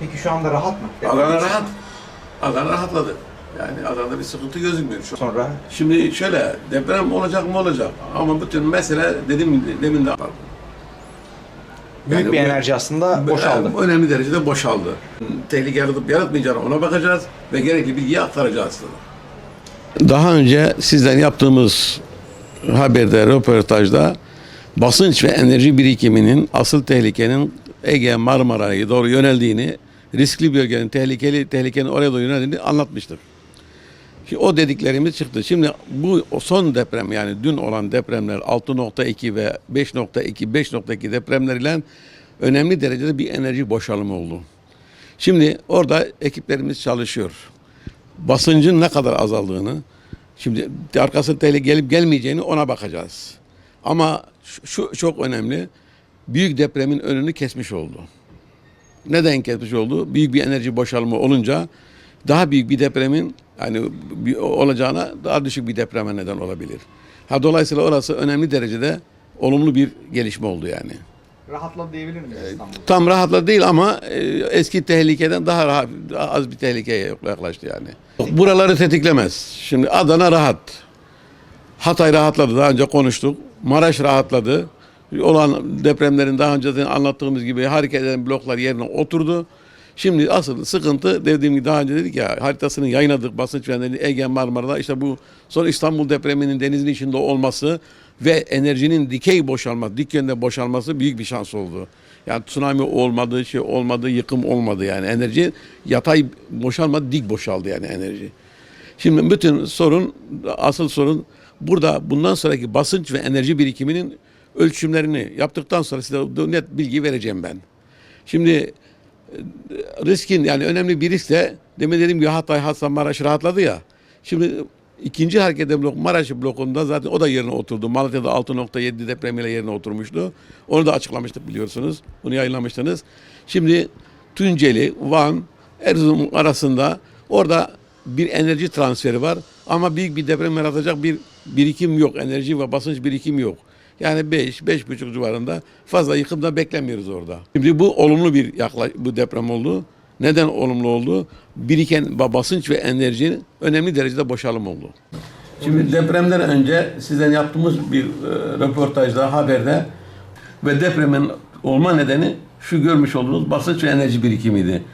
Peki şu anda rahat mı? Adana rahat. Adana rahatladı. Yani Adana'da bir sıkıntı gözükmüyor şu an. Sonra Şimdi şöyle deprem olacak mı olacak ama bütün mesele dedim demin de büyük Yani bir bu- enerji aslında boşaldı. Önemli derecede boşaldı. Tehlike yaratıp yaratmayacağına ona bakacağız ve gerekli bilgiyi aktaracağız. Daha önce sizden yaptığımız haberde, röportajda basınç ve enerji birikiminin asıl tehlikenin Ege Marmara'ya doğru yöneldiğini, riskli bölgenin tehlikeli tehlikenin oraya doğru yöneldiğini anlatmıştık. Şimdi o dediklerimiz çıktı. Şimdi bu son deprem yani dün olan depremler 6.2 ve 5.2, 5.2 depremlerle önemli derecede bir enerji boşalımı oldu. Şimdi orada ekiplerimiz çalışıyor. Basıncın ne kadar azaldığını, şimdi arkası tehlike gelip gelmeyeceğini ona bakacağız. Ama şu çok önemli. Büyük depremin önünü kesmiş oldu. Neden kesmiş oldu? Büyük bir enerji boşalımı olunca daha büyük bir depremin bir- olacağına daha düşük bir depreme neden olabilir. Ha dolayısıyla orası önemli derecede olumlu bir gelişme oldu yani. Rahatladı diyebilir miyiz İstanbul? Tam rahatla değil ama e, eski tehlikeden daha rahat, daha az bir tehlikeye yaklaştı yani. Buraları tetiklemez. Şimdi Adana rahat. Hatay rahatladı daha önce konuştuk. Maraş rahatladı. Olan depremlerin daha önce anlattığımız gibi hareket eden bloklar yerine oturdu. Şimdi asıl sıkıntı dediğim gibi daha önce dedik ya haritasını yayınladık basınç ve Ege Marmara'da işte bu son İstanbul depreminin denizin içinde olması ve enerjinin dikey boşalması, dik yönde boşalması büyük bir şans oldu. Yani tsunami olmadı, şey olmadı, yıkım olmadı yani enerji yatay boşalmadı, dik boşaldı yani enerji. Şimdi bütün sorun, asıl sorun burada bundan sonraki basınç ve enerji birikiminin ölçümlerini yaptıktan sonra size net bilgi vereceğim ben. Şimdi e, riskin yani önemli bir risk de demin dediğim gibi Hatay, Hasan, Maraş rahatladı ya. Şimdi ikinci hareket blok Maraş blokunda zaten o da yerine oturdu. Malatya'da 6.7 depremiyle yerine oturmuştu. Onu da açıklamıştık biliyorsunuz. Bunu yayınlamıştınız. Şimdi Tunceli, Van, Erzurum arasında orada bir enerji transferi var ama büyük bir deprem yaratacak bir birikim yok. Enerji ve basınç birikim yok. Yani 5 5,5 civarında fazla yıkım da beklemiyoruz orada. Şimdi bu olumlu bir yaklaş bu deprem oldu. Neden olumlu oldu? Biriken ba- basınç ve enerjinin önemli derecede boşalım oldu. Şimdi depremden önce sizden yaptığımız bir e, röportajda, haberde ve depremin olma nedeni şu görmüş olduğunuz basınç ve enerji birikimiydi.